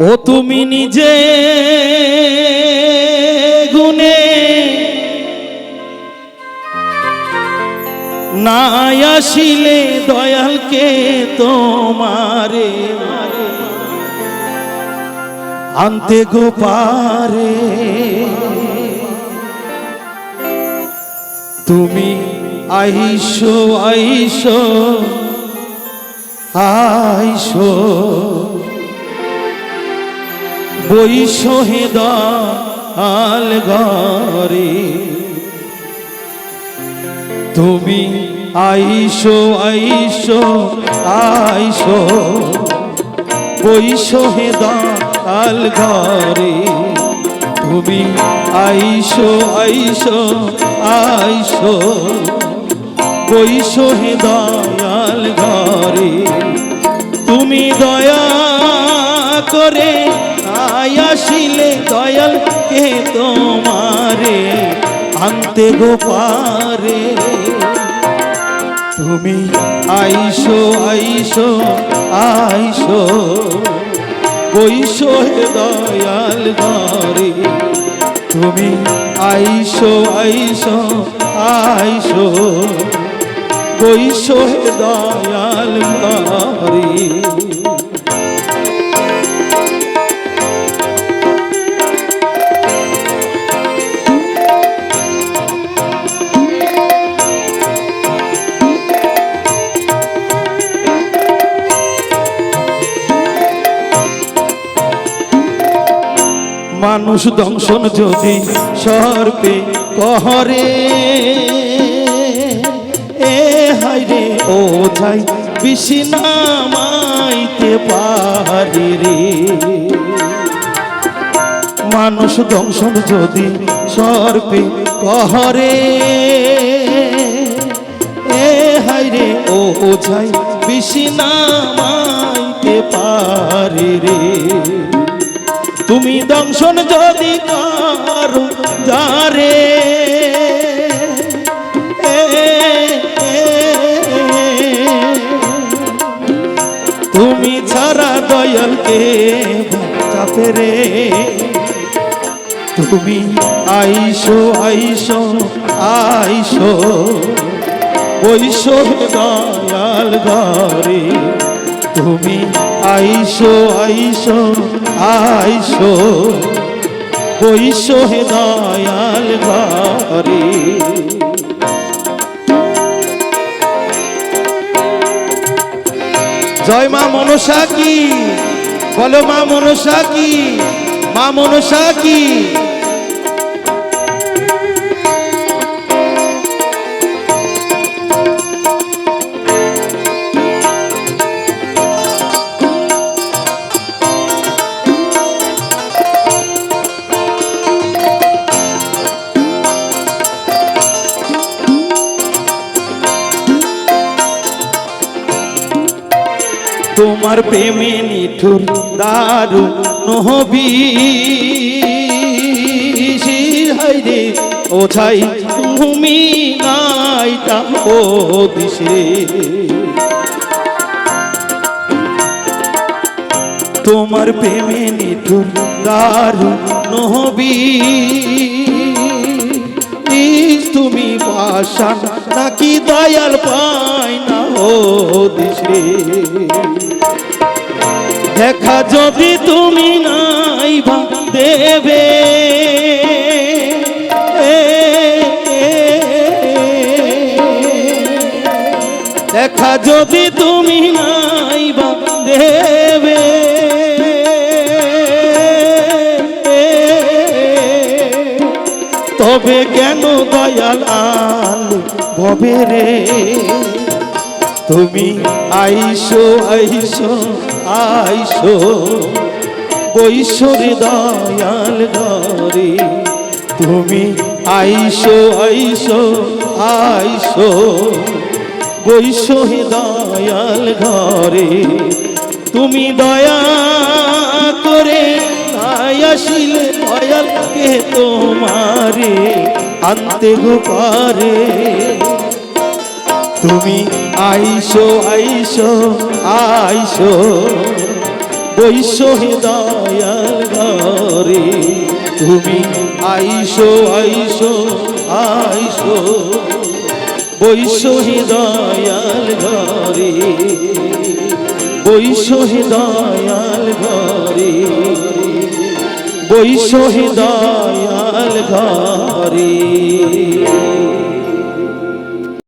ও তুমি নিজে গুনে না আসিলে দয়ালকে তোমারে আনতে গো পারে। তুমি আইসো আইসো আইসো। বইস হেদাল ঘরে। তুমি আইসো আইসো আইসো বইস হেদাল ঘরে। তুমি আইসো আইসো আইসো বইস তোমারে আনতে গো পারে। তুমি আইসো আইসো আইসো, বইসো হে দয়াল ঘরে। তুমি আইসো আইসো আইসো, বইসো হে দয়াল ঘরে। দংশন যদি সর্পে কহরে, এ হাইরে ও যাই বিশি নামাইতে পারি রে। মানুষ দংশন যদি সর্পে কহরে, এ হাইরে ও যাই বিশি নামাইতে পারি রে। তুমি দংশন যদি কারও, যারে। তুমি ছাড়া দয়ালকে চাপে রে? তুমি আইসো আইসো আইসো। বৈশো দয়াল ঘরে। তুমি আইসো আইসো আইসো। বৈশো হে দয়াল ঘরে। জয় মা মনসা কি? বলো মা মনসা কি? মা মনসা কি? তোমার প্রেমে নিঠুর দারু নহবি হাইরে ও ছাই তুমি নাইটা ও দিশে। তোমার প্রেমে নিঠুর দারু নহবি তুমি বাসা নাকি দয়াল পাই না দিশে দেখা যদি তুমি নাই বা দেবে। দেখা যদি তুমি নাই বা দেবে। তবে কেন দয়াল আল ভবে রে? তুমি আইসো আইসো আইসো। বৈশ্বরে দয়াল ঘরে। তুমি আইসো আইসো আইসো। বৈশ্বরে দয়াল ঘরে। তুমি দয়া করে আসিলে দয়ালকে তোমারে। আনতে গো পারে। তুমি আইসো আইসো আইসো। বৈশ্য দয়াল ঘরে তুমি আইসো আইসো আইসো। বৈশ্য দয়াল ঘরে, বৈশ্য দয়াল ঘরে, বৈশ্য দয়াল ঘরে।